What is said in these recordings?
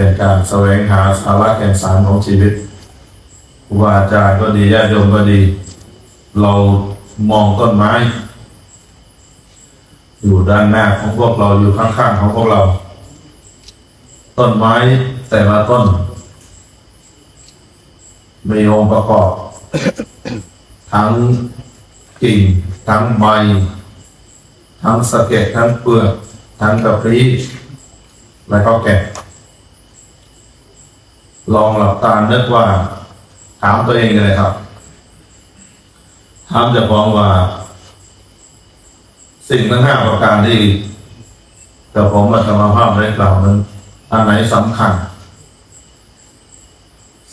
เป็นการแสวงหาสาระแก่นสารของชีวิตครูบาอาจารย์ก็ดีญาติโยมก็ดี เรามองต้นไม้ อยู่ด้านหน้าของพวกเราอยู่ข้างๆของพวกเรา ต้นไม้แต่ละต้น มีองค์ประกอบ ทั้งกิ่ง ทั้งใบ ทั้งสะเก็ดทั้งเปลือก ทั้งกระพริและก็แกะ ลองหลับตานึกว่า ถามตัวเองเลยครับ ถามจะพ้องว่า สิ่งทั้งห้าประการที่กับผมมาธรรมภาพได้กล่าวนั้นอันไหนสำคัญ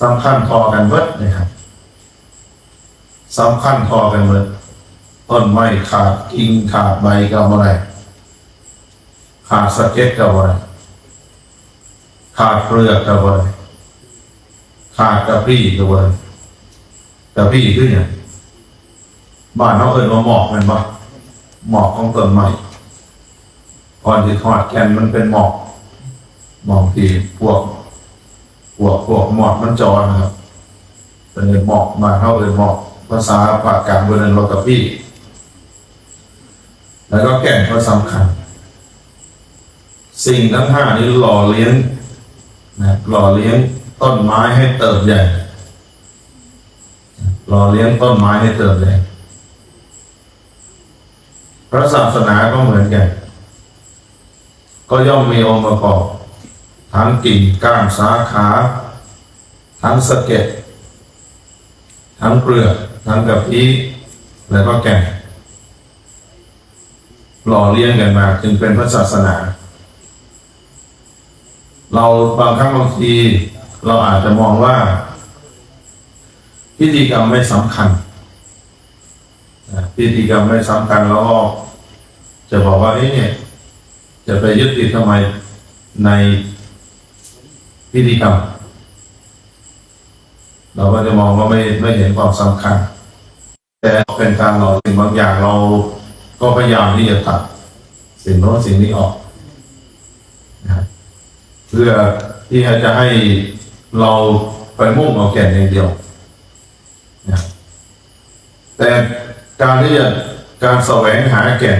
สำคัญพอกันเบิดนะครับสำคัญพอกันเบิดต้นไม้ขาดกิ่งขาดใบก็บ่ได้ขาดสะเก็ดก็บ่ได้ขาดเปลือกก็บ่ได้ ขาดกระพี่ก็บ่ได้กระพี่คืออย่างบ้านเขาเอิ้นว่าหมอกมันบ่หมอกของต้นไม้ก่อนที่ทอดแกนมันเป็นหมอกหมอกที่พวกพวกพวกหมอกมันจอนะครับเป็นหมอกมาเข้าเลยหมอกภาษาปากกลางเบอร์นันโลกับพี่ แล้วก็แก่นก็สำคัญ สิ่งทั้งห้านี้หล่อเลี้ยงนะหล่อเลี้ยง ต้นไม้ให้เติบใหญ่หล่อเลี้ยงต้นไม้ให้เติบใหญ่พระศาสนาก็เหมือนกัน ก็ย่อมมีองค์ประกอบ ทั้งกิ่งก้านสาขา ทั้งสะเก็ดทั้งเปลือกทั้งกระพี้แล้วก็แก่นหล่อเลี้ยงกันมาจึงเป็นพระศาสนา เราบางครั้งบางที เราอาจจะมองว่า พิธีกรรมไม่สำคัญพิธีกรรมไม่สำคัญแล้วก็จะบอกว่าเอ๊ะเนี่ย จะไปยึดติดทำไมในพิธีกรรม เราก็จะมองว่าไม่ไม่เห็นความสำคัญ แต่เป็นการหล่อสิ่งบางอย่างเราก็พยายามที่จะตัดสิ่งโน้นสิ่งนี้ออกเพื่อที่จะให้ เราไปมุ่งเอาแก่นอย่างเดียวนะแต่การที่จะการแสวงหาแก่น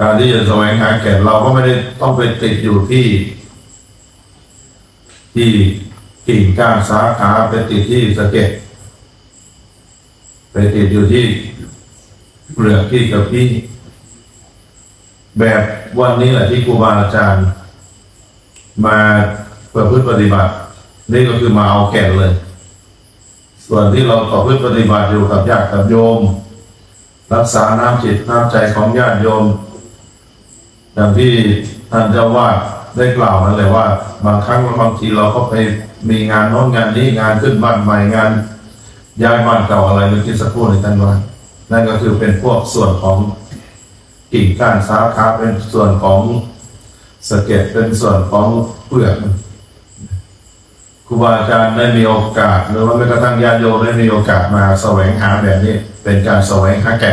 การที่จะแสวงหาแก่น เราก็ไม่ได้ต้องไปติดอยู่ที่ ที่กิ่งก้านสาขาไปติดที่สะเก็ดไปติดอยู่ที่เปลือกที่กับพี่แบบวันนี้แหละที่ครูบาอาจารย์ มา ประพฤติปฏิบัติ นี่ก็คือมาเอาแก่นเลย ส่วนที่เราประพฤติปฏิบัติอยู่กับญาติกับโยม รักษาน้ำจิตน้ำใจของญาติโยมอย่างที่ท่านเจ้าวาดได้กล่าวนั่นแหละว่า บางครั้งบางทีเราก็ไปมีงานโน้นงานนี้งานขึ้นบ้านใหม่งานย้ายบ้านเก่าอะไรเมื่อกี้สักครู่ในท่านว่านั่นก็คือเป็นพวกส่วนของกิ่งก้านสาขาเป็นส่วนของสะเก็ดเป็นส่วนของเปลือก ครูบาอาจารย์ได้มีโอกาส หรือว่าแม้กระทั่งญาติโยมได้มีโอกาสมาแสวงหาแบบนี้ เป็นการแสวงหาแก่